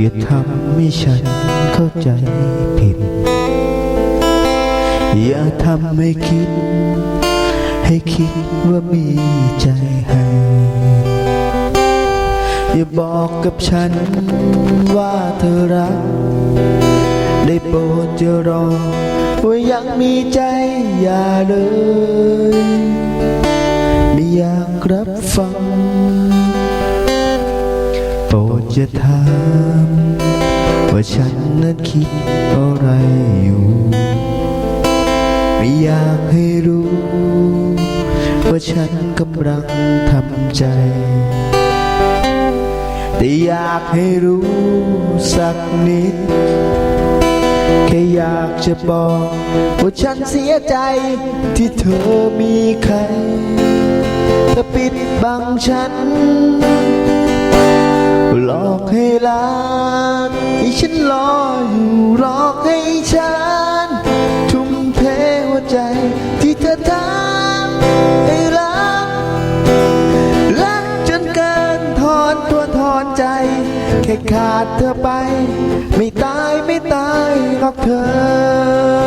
อย่าทำให้ฉันเข้าใจผิด อย่าทำให้คิด ให้คิดว่ามีใจให้ อย่าบอกกับฉันว่าเธอรัก ได้โปรดจะรอว่ายังมีใจอย่าเลย ไม่อยากรับฟัง รดจะถามว่าฉันนั้นคิดอะไรอยู่ ไม่อยากให้รู้ ว่าฉันกำลังทำใจ แต่อยากให้รู้สักนิด แค่อยากจะบอกว่าฉันเสียใจที่เธอมีใครเธอปิดบังฉัน อนใจ แค่ขาดเธอไป ไม่ตายไม่ตายหรอกเธอ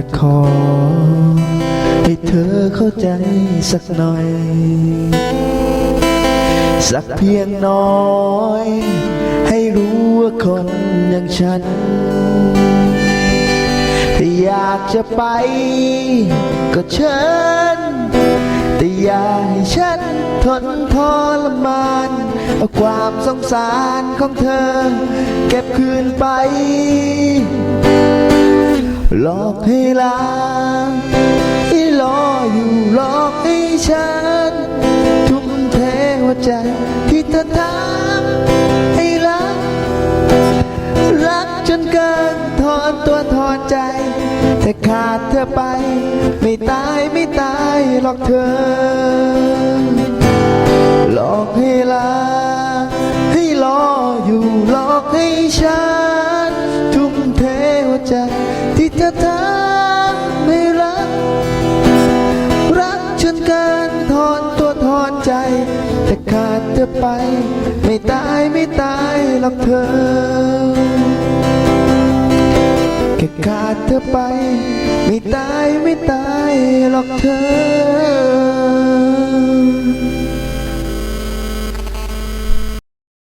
จะขอ ให้เธอเข้าใจสักหน่อย สักเพียงน้อย ให้รู้ว่าคนอย่างฉันถ้าอยากจะไป ก็เชิญ แต่อย่าให้ฉันทนทรมานเอาความสงสารของเธอ เก็บคืนไป หลอกให้ลาให้รออยู่หลอกให้ฉัน ทุ่มเทหัวใจที่เธอทำให้รัก รักจนเกินถอนตัวถอนใจ แต่ขาดเธอไป ไม่ตายไม่ตายหรอกเธอ หลอกให้ลา ขาดเธอไป ไม่ตายไม่ตายหรอกเธอ แค่ขาดเธอไป ไม่ตายไม่ตายหรอกเธอ